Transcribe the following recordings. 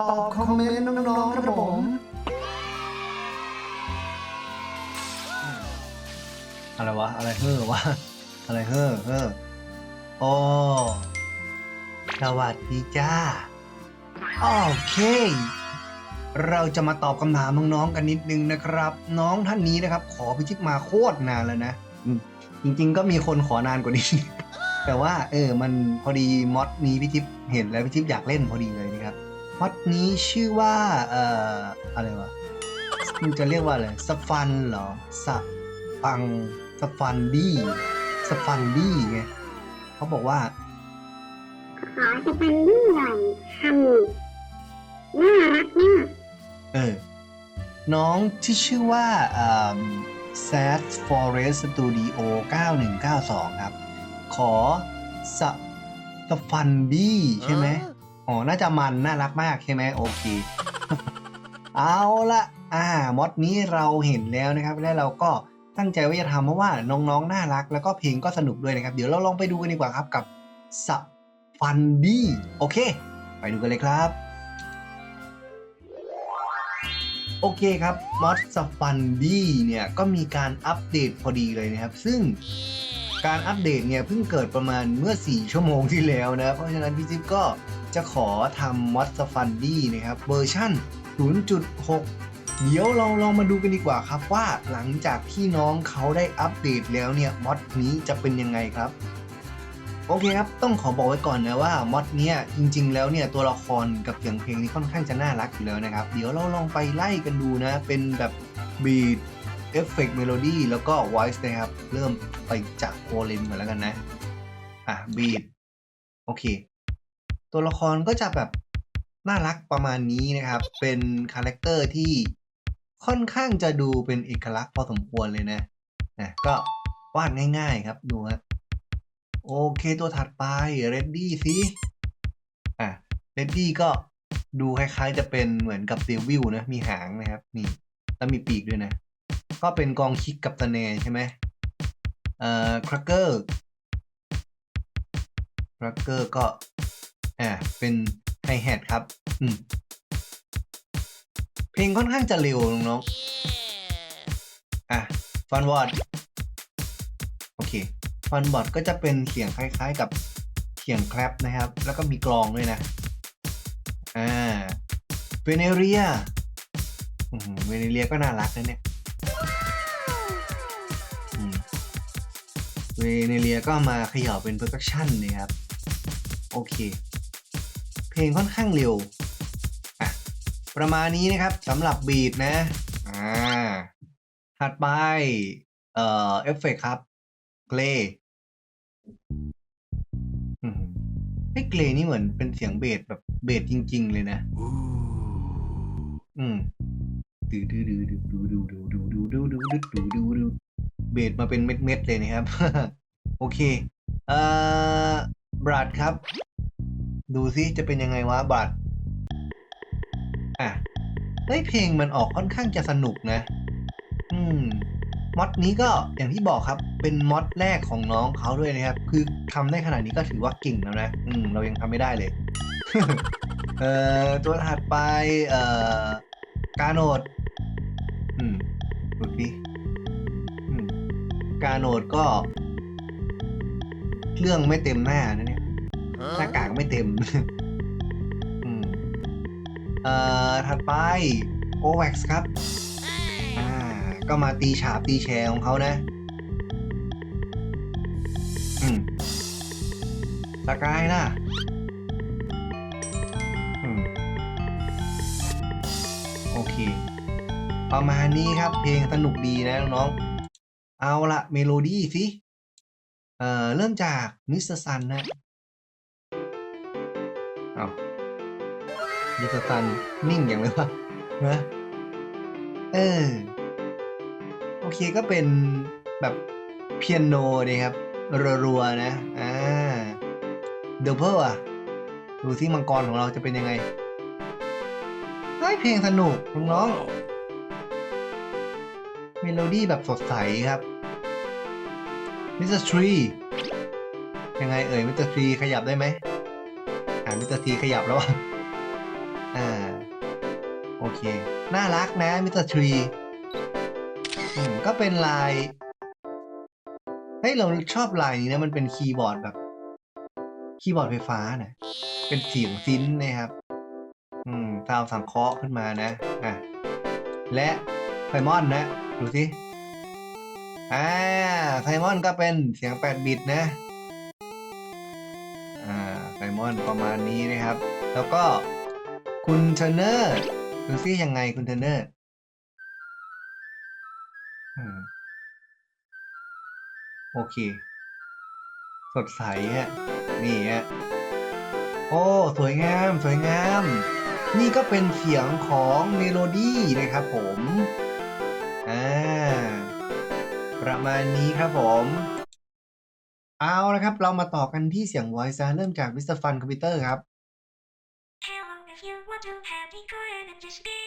ตอบคอมเมนต์น้องๆครับผมอะไรวะ อะไรเฮ้อวะ อะไรเฮ้อเฮ้อโอ้สวัสดีจ้า โอเค เราจะมาตอบคำถามน้องๆกันนิดนึงนะครับ น้องท่านนี้นะครับ ขอพิชิตมาโคตรนานแล้วนะจริง ๆ ก็มีคนขอนานกว่านี้ แต่ว่า เออ มันพอดีมอดนี้พี่ทิพเห็นแล้วพี่ทิพอยากเล่นพอดีเลยนะครับ อดนี้ชื่อว่าเอ่ออะไรวะมันจะเรียกว่าอะไรสฟันเหรอสฟังสฟันดี้สฟันดี้ไงเขาบอกว่าขอจะเป็นเรื่องหน่อยคำน่ารักมากเออ น้องที่ชื่อว่าอ่า Sad Forest Studio 9192 ครับ ขอสสฟันดี้ใช่ไหม อ๋อ น่าจะมันน่ารักมากใช่ไหมโอเค เอาละอ่ามอดนี้เราเห็นแล้วนะครับ และเราก็ตั้งใจว่าจะทำเพราะว่าน้องๆ น่ารัก แล้วก็เพลงก็สนุกด้วยนะครับ เดี๋ยวเราลองไปดูกันดีกว่าครับกับสฟันดี้โอเค ไปดูกันเลยครับ โอเคครับมอดสฟันดี้เนี่ยก็มีการอัปเดตพอดีเลยนะครับ ซึ่ง การอัปเดตเนี่ยเพิ่งเกิดประมาณเมื่อ 4 ชั่วโมงที่แล้วนะ เพราะฉะนั้นพี่จิ๊บก็จะขอทำมอดสฟันดี้นะครับเวอร์ชั่น 0.6 เดี๋ยวเราลองมาดูกันดีกว่าครับว่าหลังจากที่น้องเขาได้อัปเดตแล้วเนี่ยมอดนี้จะเป็นยังไงครับโอเคครับ ต้องขอบอกไว้ก่อนนะว่ามอดเนี้ยจริง ๆ แล้วเนี่ยตัวละครกับเสียงเพลงนี่ค่อนข้างจะน่ารักอยู่แล้วนะครับ เดี๋ยวเราลองไปไล่กันดูนะ เป็นแบบบีท เอฟเฟกต์เมโลดี้แล้วก็ voice นะครับ เริ่มไปจากโคเลนก่อนแล้วกันนะ อะบีทโอเค ตัวละครก็จะแบบ น่ารักประมาณนี้นะครับ เป็นคาแรคเตอร์ที่ค่อนข้างจะดูเป็นเอกลักษณ์พอสมควรเลยนะนะก็วาดง่ายๆครับดูฮะโอเคตัวถัดไป ready สิอะ ready ก็ดูคล้ายๆจะเป็นเหมือนกับเดวิลนะ มีหางนะครับ นี่ แล้วมีปีกด้วยนะ ก็เป็นกองคิกกับตะเนใช่ไหมเอ่อ cracker cracker ก็อะเป็นไฮแฮทครับ อืม เพลงค่อนข้างจะเร็วน้องๆอะฟันวอร์ดโอเคฟันบอดก็จะเป็นเสียงคล้าย ๆ กับเสียงแคลปนะครับ แล้วก็มีกลองด้วยนะ อ่าเวเนเรียเวเนเรียก็น่ารักนะเนี่ย เวเนเรียก็มาเขย่าเป็น percussion นะครับ โอเค เพลงค่อนข้างเร็วอะประมาณนี้นะครับสำหรับบีทนะอ่าถัดไปเอ่อเอฟเฟกครับเกรอืมไอ้เกรนี่เหมือนเป็นเสียงเบสแบบเบสจริง ๆ เลยนะ อืมดูดูดูดูดูดูดูดูดูดูดูดูดูดูดู เบสมาเป็นเม็ดๆเลยนะครับ โอเคเอ่อบรัดครับ ดูซิจะเป็นยังไงวะบรัดอะเฮ้ยเพลงมันออกค่อนข้างจะสนุกนะ อืมมอดนี้ก็อย่างที่บอกครับ เป็นมอดแรกของน้องเขาด้วยนะครับ คือทำได้ขนาดนี้ก็ถือว่าเก่งแล้วนะ อืม เรายังทำไม่ได้เลย เอ่อ ตัวถัดไป เอ่อ กาโนด อืมดูสิ กาโนดก็ เครื่องไม่เต็มหน้านะเนี่ยหน้ากากไม่เต็มอืมเอ่อถัดไปโอเว็กซ์ครับ อ่า ก็มาตีฉาบตีแชร์ของเขานะ อืมสกายล่ะอืมโอเค ประมาณนี้ครับเพลงสนุกดีนะน้องๆ เอาละเมโลดี้สิ เอ่อ เริ่มจากมิสเตอร์ซันนะเอามิสเตอร์ซันนิ่งอย่างเลยวะนะเออ โอเคก็เป็นแบบเปียโนเลยครับ รัวๆนะ อ่า เดอะเพลอะดูที่มังกรของเราจะเป็นยังไงเฮ้ยเพลงสนุกน้องๆเมโลดี้แบบสดใสครับ มิสเตอร์ทรียังไงเอ่ยมิสเตอร์ทรีขยับได้ไหมอ่ามิสเตอร์ทรีขยับแล้วอ่าโอเค น่ารักนะมิสเตอร์ทรีอืมก็เป็นลายเฮ้ยเราชอบลายนี้นะมันเป็นคีย์บอร์ดแบบ คีย์บอร์ดไฟฟ้านะเป็นเสียงซินนะครับ อืมตามสังเคราะห์ขึ้นมานะอะและไซมอนนะ ดูสิ อ่าไซมอนก็เป็นเสียง 8 บิตนะ อ่าไซมอนประมาณนี้นะครับ แล้วก็คุณเทเนอร์ดูซิยังไงคุณเทเนอร์โอเค สดใสฮะนี่ฮะโอ้ สวยงาม สวยงาม นี่ก็เป็นเสียงของเมโลดี้นะครับผม ประมาณนี้ครับผม เอาละครับ เรามาต่อกันที่เสียง voice นะเริ่มจาก Mr. Fun Computer ครับ Hello, if you want to happy, go ahead and just be.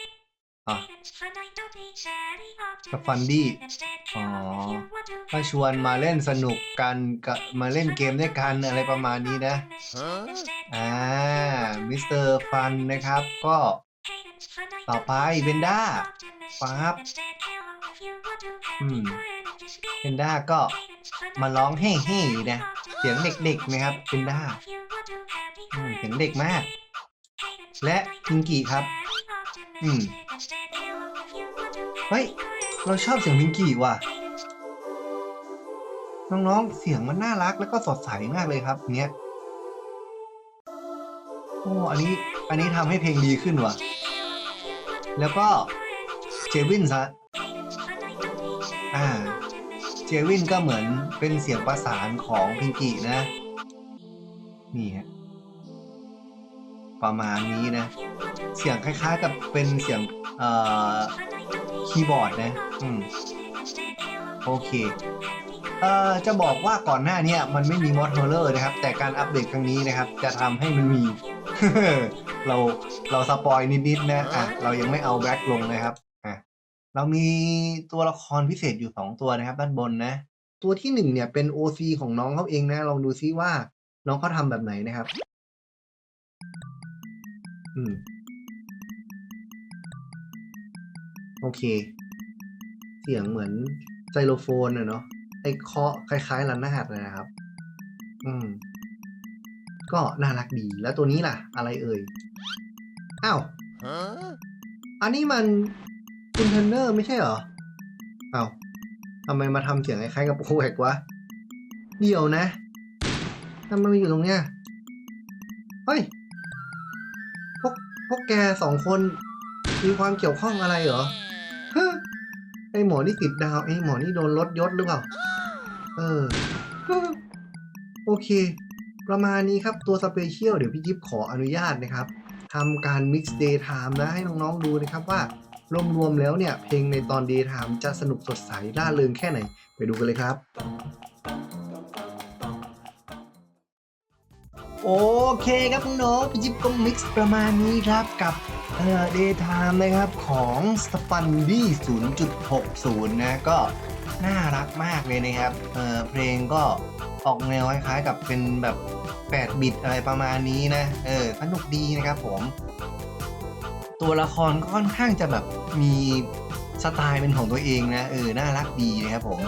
อะ It's fun, I don't need saddy กับ Fundy Instead, อ๋อ hello, if you want to ก็ชวนมาเล่นสนุกกันกับมาเล่นเกมด้วยกันอะไรประมาณนี้นะ อ่า มิสเตอร์ฟันนะครับ ก็ ต่อไปเบนด้าปั๊บอืม เบนด้าก็มาร้องเฮ่เฮ่ๆนะเสียงเด็กๆนะครับเบนด้าเสียงเด็กมาก และพิงกี้ครับ อืมเฮ้ย เราชอบเสียงพิงกี้ว่ะ น้องๆ เสียงมันน่ารักแล้วก็สดใสมากเลยครับ เนี้ย โอ้ อันนี้ อันนี้ทำให้เพลงดีขึ้นว่ะ แล้วก็เจวินซะ อ่า เจวินก็เหมือนเป็นเสียงประสานของพิงกี้นะ นี่ฮะ ประมาณนี้นะ เสียงคล้ายๆกับเป็นเสียง เอ่อ คีย์บอร์ดนะ อืม โอเค เอ่อ จะบอกว่าก่อนหน้านี้มันไม่มีมอดเฮอร์เลอร์นะครับ แต่การอัปเดตครั้งนี้นะครับ จะทำให้มันมีเราเราสปอยนิดๆนะ อะ เรายังไม่เอาแบ็คลงนะครับ เรามีตัวละครพิเศษอยู่สองตัวนะครับ ด้านบนนะ ตัวที่หนึ่งเนี่ยเป็น OC ของน้องเขาเองนะ ลองดูซิว่าน้องเขาทำแบบไหนนะครับ อืม โอเค เสียงเหมือนไซโลโฟนอะเนาะไอเคาะคล้ายๆระนาดเลยนะครับ อืม ก็น่ารักดี แล้วตัวนี้ล่ะ อะไรเอ่ย อ้าว อันนี้มัน คุณเทนเนอร์ไม่ใช่เหรอเอ้าทำไมมาทำเสียงคล้ายๆกับโอแวกวะ เดี๋ยวนะทำไมมาอยู่ตรงเนี้ย เฮ้ย พวกพวกแกสองคนมีความเกี่ยวข้องอะไรเหรอฮะไอหมอนี่ติดดาวไอหมอนี่โดนลดยศหรือเปล่า เออ โอเค ประมาณนี้ครับตัวสเปเชียลเดี๋ยวพี่จิ๊บขออนุญาตนะครับทำการ Mix Day Time นะให้น้องๆดูนะครับว่า รวมๆแล้วเนี่ยเพลงในตอน Day Time จะสนุกสดใสร่าเริงแค่ไหน ไปดูกันเลยครับ โอเคครับน้องๆพี่จิ๊บก็มิกซ์ประมาณนี้ครับกับเอ่อ Daytime นะครับของ s p u n d y 0.60 นะก็น่ารักมากเลยนะครับเอ่อเพลงก็ออกแนวคล้ายๆกับเป็นแบบ 8 บิตอะไรประมาณนี้นะ เออ สนุกดีนะครับผม ตัวละครก็ค่อนข้างจะแบบมีสไตล์เป็นของตัวเองนะเออน่ารักดีนะครับผม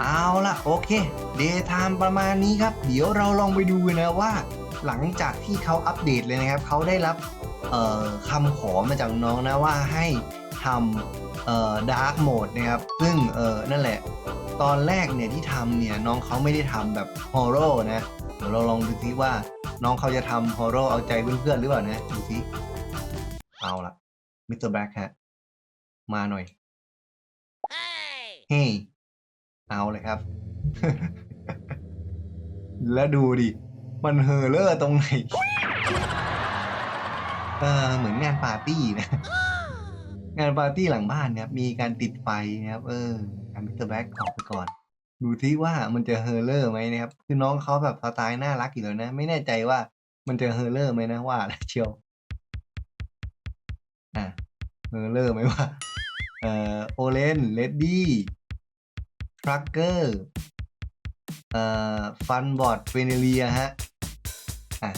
เอาล่ะโอเค Daytime ประมาณนี้ครับ เดี๋ยวเราลองไปดูนะว่า หลังจากที่เขาอัปเดตเลยนะครับเขาได้รับออคำขอมาจากน้องนะว่าให้ทำเอ่อ Dark Mode นะครับ ซึ่งออนั่นแหละ ตอนแรกเนี่ยที่ทำเนี่ยน้องเขาไม่ได้ทำแบบ Horror นะเดี๋ยวเราลองดูซิว่าน้องเขาจะทำ Horror เอาใจเพื่อนๆหรือเปล่านะดูซิ เอาล่ะ Mr. Black ฮะ มาหน่อย เฮ้เอาเลยครับ แล้วดูดิ มันเฮอเลอร์ตรงไหน เออเหมือนงานปาร์ตี้นะ งานปาร์ตี้หลังบ้านเนี่ยมีการติดไฟนะครับ เออการมิสเตอร์แบ็กออกไปก่อน ดูที่ว่ามันจะเฮอเลอร์ไหมนะครับ คือน้องเขาแบบสไตล์น่ารักอยู่แล้วนะ ไม่แน่ใจว่ามันจะเฮอเลอร์ไหมนะว่าแล้วเชียว อะเฮอเลอร์ไหมว่าเอ่อโอเลนเลดดี้ทรัคเกอร์เอ่อฟันบอร์ดเฟเนเลียฮะอะ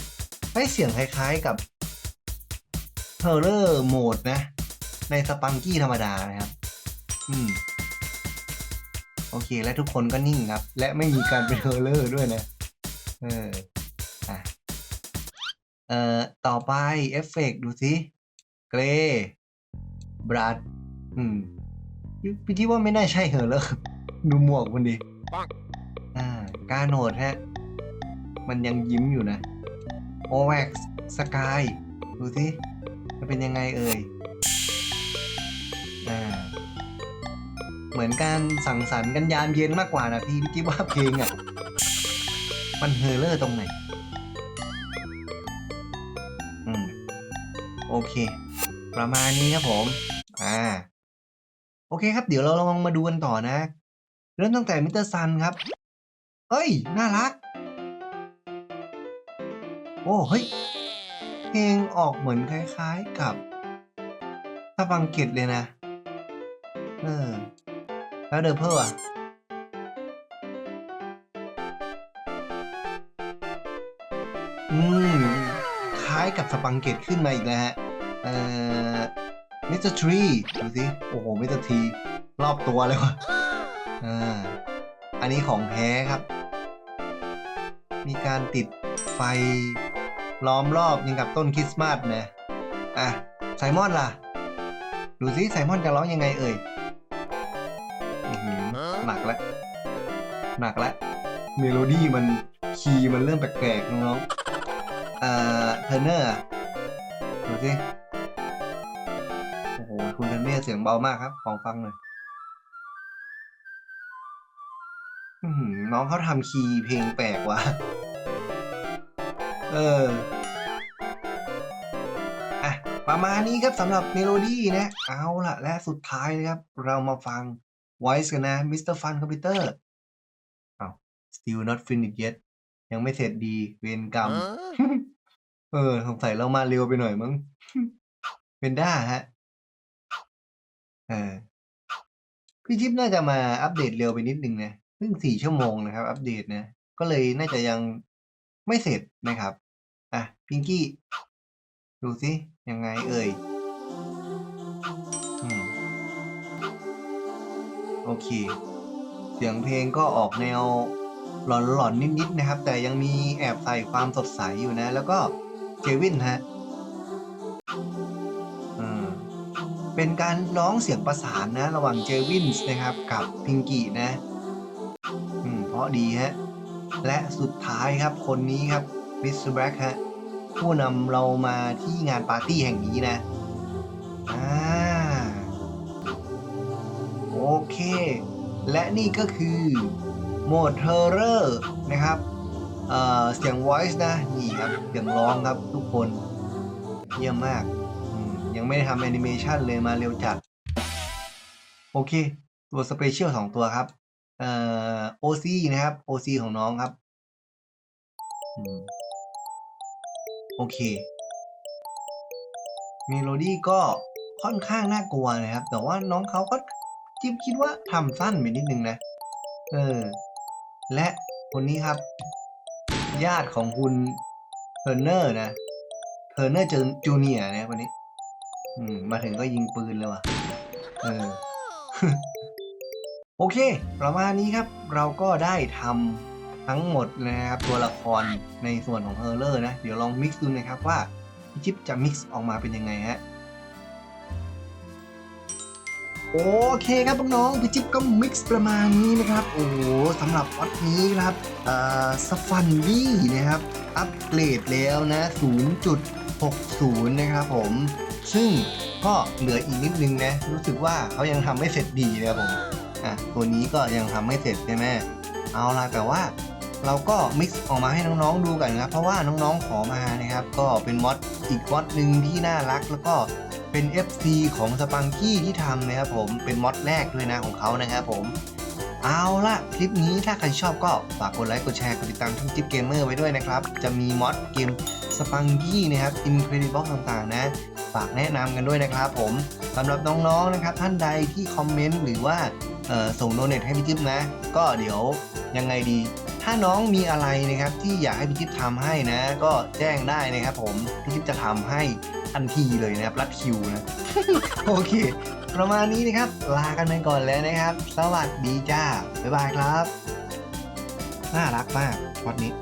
ให้เสียงคล้ายๆกับเ o อร์เรอร์โหมดนะ ในสปังกี้ธรรมดานะครับ อืม โอเค และทุกคนก็นิ่งครับ และไม่มีการเป็นเ o อร์เรอร์ด้วยนะ เอออะเอ่อ ต่อไปเอฟเฟกดูสิ เกรบรัดอืมพี่พี่คิดว่าไม่น่าใช่เ o อร์เรอร์ดูหมวกมันดิอ่าการโหนดฮะ มันยังยิ้มอยู่นะ โอแว็กสกาย ดูสิจะเป็นยังไงเอ่ย อ่า เหมือนการสั่งสรรค์กันยามเย็นมากกว่านะพี่พี่คิดว่าเพลงอะ มันเฮอร์เลอร์ตรงไหน อืม โอเค ประมาณนี้ครับผม อ่า โอเคครับ เดี๋ยวเราลองมาดูกันต่อนะ เริ่มตั้งแต่มิสเตอร์ซันครับ เฮ้ย น่ารัก โอ้เฮ้ย เพลงออกเหมือนคล้ายๆกับถ้าบังเกตเลยนะ เออ แล้วเดอเพอร์อะอืม คล้ายกับสปังเกตขึ้นมาอีกแล้วฮะ เอ่อมิสเตอร์ทรีดูสิโอ้โหมิสเตอร์ทีรอบตัวเลยว่ะอ่าอันนี้ของแท้ครับ มีการติดไฟล้อมรอบยังกับต้นคริสต์มาสนะอะไซมอนล่ะ ดูสิไซมอนจะร้องยังไงเอ่ยหหนักแล้วหนักแล้วเมโลดี้มันคีย์มันเริ่มแปลกๆน้องๆเอ่อเทอร์เนอร์ดูสิ เทอร์เนอร์เสียงเบามากครับลองฟังหน่อยอื้อหือน้องเขาทำคีย์เพลงแปลกว่ะ เอออะประมาณนี้ครับสำหรับเมโลดี้นะ เอาล่ะ และสุดท้ายนะครับ เรามาฟัง Voice กันนะ Mr. Fun Computer อ้าว still not finished yet ยังไม่เสร็จดีเวรกรรม เออ สงสัยเรามาเร็วไปหน่อยมั้งเป็นด้าฮะเออพี่จิ๊บน่าจะมาอัปเดตเร็วไปนิดนึงนะเพิ่งสี่ชั่วโมงนะครับ อัปเดตนะ ก็เลยน่าจะยังไม่เสร็จนะครับ อะพิงกี้ ดูสิยังไงเอ่ยอืมโอเค เสียงเพลงก็ออกแนวหลอนๆนิดๆนะครับ แต่ยังมีแอบใส่ความสดใสอยู่นะ แล้วก็เควินฮะ เป็นการร้องเสียงประสานนะ ระหว่างเจวินส์นะครับ กับพิงกี้นะอืมเพราะดีฮะ และสุดท้ายครับคนนี้ครับมิสเตอร์แบล็กฮะ ผู้นำเรามาที่งานปาร์ตี้แห่งนี้นะอ่าโอเค และนี่ก็คือโหมดเ o อร์เรอร์นะครับเอ่อเสียง voice นะ นี่ครับเสียงร้องครับทุกคน เยี่ยมมาก ยังไม่ได้ทำแอนิเมชันเลยมาเร็วจัด โอเค ตัวสเปเชียลสองตัวครับ เอ่อ OC นะครับ OC ของน้องครับโอเคเมโลดี้ก็ค่อนข้างน่ากลัวนะครับ แต่ว่าน้องเขาก็จิบคิดว่าทำสั้นไปนิดนึงนะ เออ และคนนี้ครับ ญาติของคุณเทอร์เนอร์นะเทอร์เนอร์จูเนียร์นะคนนี้ อืมมาถึงก็ยิงปืนเลยว่ะ เออ โอเค ประมาณนี้ครับ เราก็ได้ทำทั้งหมดนะครับ ตัวละครในส่วนของเฮอร์เลอร์นะ เดี๋ยวลองมิกซ์ดูนะครับว่าจิ๊บจะมิกซ์ออกมาเป็นยังไงฮะ โอเคครับน้องๆพี่จิ๊บก็มิกซ์ประมาณนี้นะครับ โอ้โหสำหรับวัดนี้นะครับสฟันดี้นะครับ อัปเกรดแล้วนะ 0.60 นะครับผม ซึ่งก็เหลืออีกนิดนึงนะ รู้สึกว่าเขายังทำไม่เสร็จดีนะครับผม อะ ตัวนี้ก็ยังทำไม่เสร็จใช่ไหมเอาล่ะแต่ว่าเราก็มิกซ์ออกมาให้น้องๆดูกันนะครับ เพราะว่าน้องๆขอมานะครับ ก็เป็นมอดอีกมอดหนึ่งที่น่ารักแล้วก็ เป็น FC ของสปังกี้ที่ทำนะครับผมเป็นมอดแรกด้วยนะของเขานะครับผม เอาละคลิปนี้ถ้าใครชอบก็ฝากกดไลค์กดแชร์กดติดตามช่องจิ๊บเกมเมอร์ไว้ด้วยนะครับ จะมีมอดเกมสปังกี้นะครับอินเครดิบลต่างๆ นะ ฝากแนะนำกันด้วยนะครับผมสำหรับน้องๆนะครับท่านใดที่คอมเมนต์หรือว่าส่งโดเนทให้พี่จิ๊บนะ ก็เดี๋ยวยังไงดีถ้าน้องมีอะไรนะครับที่อยากให้พี่จิ๊บทำให้นะ ก็แจ้งได้นะครับผมพี่จิ๊บจะทำให้ ทันทีเลยนะครับ รัดคิวนะ โอเค ประมาณนี้นะครับ ลากันไปก่อนแล้วนะครับ สวัสดีจ้า บ๊ายบายครับ น่ารักมากวัดนี้